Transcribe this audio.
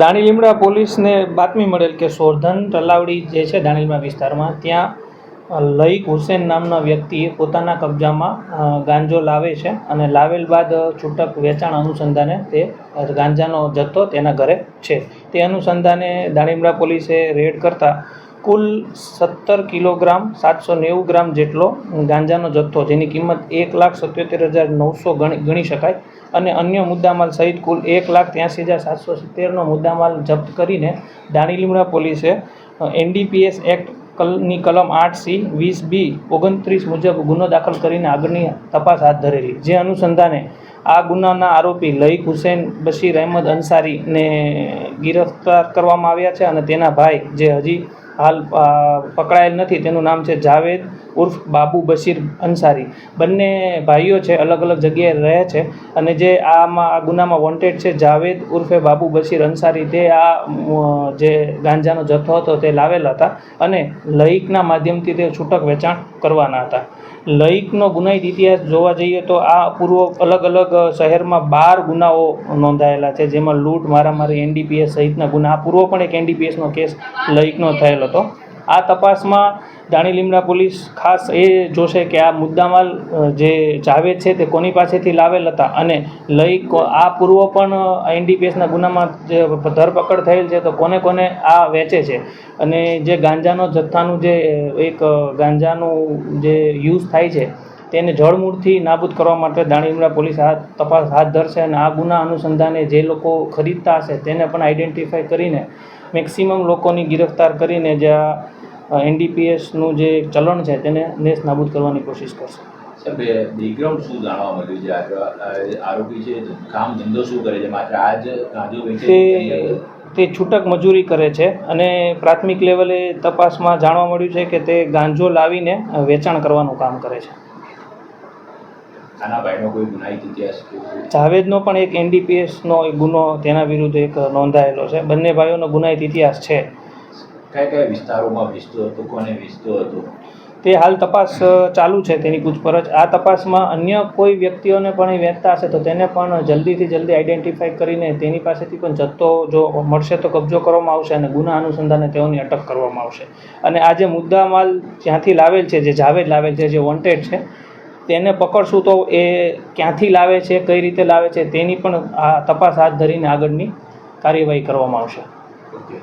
દાણી લીમડા પોલીસને બાતમી મળેલ કે સોરધન તલાવડી જે છે દાણીલીમડા વિસ્તારમાં, ત્યાં લઈક હુસેન નામના વ્યક્તિએ પોતાના કબજામાં ગાંજો લાવે છે અને લાવેલ બાદ છૂટક વેચાણ અનુસંધાને તે ગાંજાનો જથ્થો તેના ઘરે છે. તે અનુસંધાને દાણીમડા પોલીસે રેડ કરતા કુલ સત્તર કિલોગ્રામ, સાતસો નેવું ગ્રામ જેટલો ગાંજાનો જથ્થો, જેની કિંમત એક લાખ સત્યોતેર હજાર નવસો ગણી ગણી શકાય. અને અન્ય મુદ્દામાલ સહિત કુલ એક લાખ ત્યાંસી હજાર સાતસો સિત્તેરનો મુદ્દામાલ જપ્ત કરીને દાણીલીમડા પોલીસે એનડીપીએસ એક્ટ કલની કલમ આઠ સી વીસ બી ઓગણત્રીસ મુજબ ગુનો દાખલ કરીને આગળની તપાસ હાથ ધરેલી. જે અનુસંધાને આ ગુનાના આરોપી લઈક હુસેન બશીર અહેમદ અંસારીને ગિરફ્તાર કરવામાં આવ્યા છે અને તેના ભાઈ, જે હજી હાલ પકડાયેલ નથી. તેનું નામ છે જાવેદ ઉર્ફ બાબુ બશીર અંસારી બંને ભાઈઓ છે, અલગ અલગ જગ્યાએ રહે છે અને જે આમાં, આ ગુનામાં વોન્ટેડ છે જાવેદ ઉર્ફે બાબુ બશીર અંસારી તે આ જે ગાંજાનો જથ્થો હતો તે લાવેલા હતા અને લઈકના માધ્યમથી તે છૂટક વેચાણ કરવાના હતા. લઈકનો ગુનાહિત ઇતિહાસ જોવા જઈએ તો આ પૂર્વ અલગ અલગ શહેરમાં બાર ગુનાઓ નોંધાયેલા છે, જેમાં લૂંટ, મારામારી, એનડીપીએસ સહિતના ગુના. આ પૂર્વ પણ એક એનડીપીએસનો કેસ લઈકનો થયેલ હતો. આ તપાસમાં દાણી લીમડા પોલીસ ખાસ એ જોશે કે આ મુદ્દામાલ જે જાવેદ છે તે કોની પાસેથી લાવેલ હતા અને લઈ આ પૂર્વ પણ એનડીપીએસના ગુનામાં જે ધરપકડ થયેલ છે તો કોને કોને આ વેચે છે. અને જે ગાંજાનો, જથ્થાનું જે એક ગાંજાનું જે યુઝ થાય છે તેને જળમૂળથી નાબૂદ કરવા માટે દાણીમડા પોલીસ આ તપાસ હાથ ધરશે અને આ ગુના અનુસંધાને જે લોકો ખરીદતા હશે તેને પણ આઈડેન્ટિફાઈ કરીને મેક્સિમમ લોકોની ગિરફ્તાર કરીને જે આ એનડીપીએસનું જે ચલણ છે તેને નેસ નાબૂદ કરવાની કોશિશ કરશે. સાહેબ બેકગ્રાઉન્ડ શું જાણવા મળ્યું છે? આરોપી છે કામ ધંધો શું કરે છે? માત્ર આજ ગાંજો વેચે તે છૂટક મજૂરી કરે છે અને પ્રાથમિક લેવલે તપાસમાં જાણવા મળ્યું છે કે તે ગાંજો લાવીને વેચાણ કરવાનું કામ કરે છે. આના ભાઈનો કોઈ ગુનાહિત ઇતિહાસ જાવેદનો પણ એક એનડીપીએસનો ગુનો તેના વિરુદ્ધ એક નોંધાયેલો છે. બંને ભાઈઓનો ગુનાહિત ઇતિહાસ છે. કયા કયા વિસ્તારોમાં વેચતો હતો? કોને વેચતો હતો? તે હાલ તપાસ ચાલુ છે તેની પૂછપરછ. આ તપાસમાં અન્ય કોઈ વ્યક્તિઓને પણ એ વેચતા હશે તો તેને પણ જલ્દીથી જલ્દી આઈડેન્ટિફાઈ કરીને તેની પાસેથી પણ જથ્થો જો મળશે તો કબજો કરવામાં આવશે અને ગુના અનુસંધાને તેઓની અટક કરવામાં આવશે. અને આ જે મુદ્દા માલ જ્યાંથી લાવેલ છે જે જાવેદ લાવેલ છે જે વોન્ટેડ છે તેને પકડશું તો એ ક્યાંથી લાવે છે, કઈ રીતે લાવે છે તેની પણ આ તપાસ હાથ ધરીને આગળની કાર્યવાહી કરવામાં આવશે. ઓકે.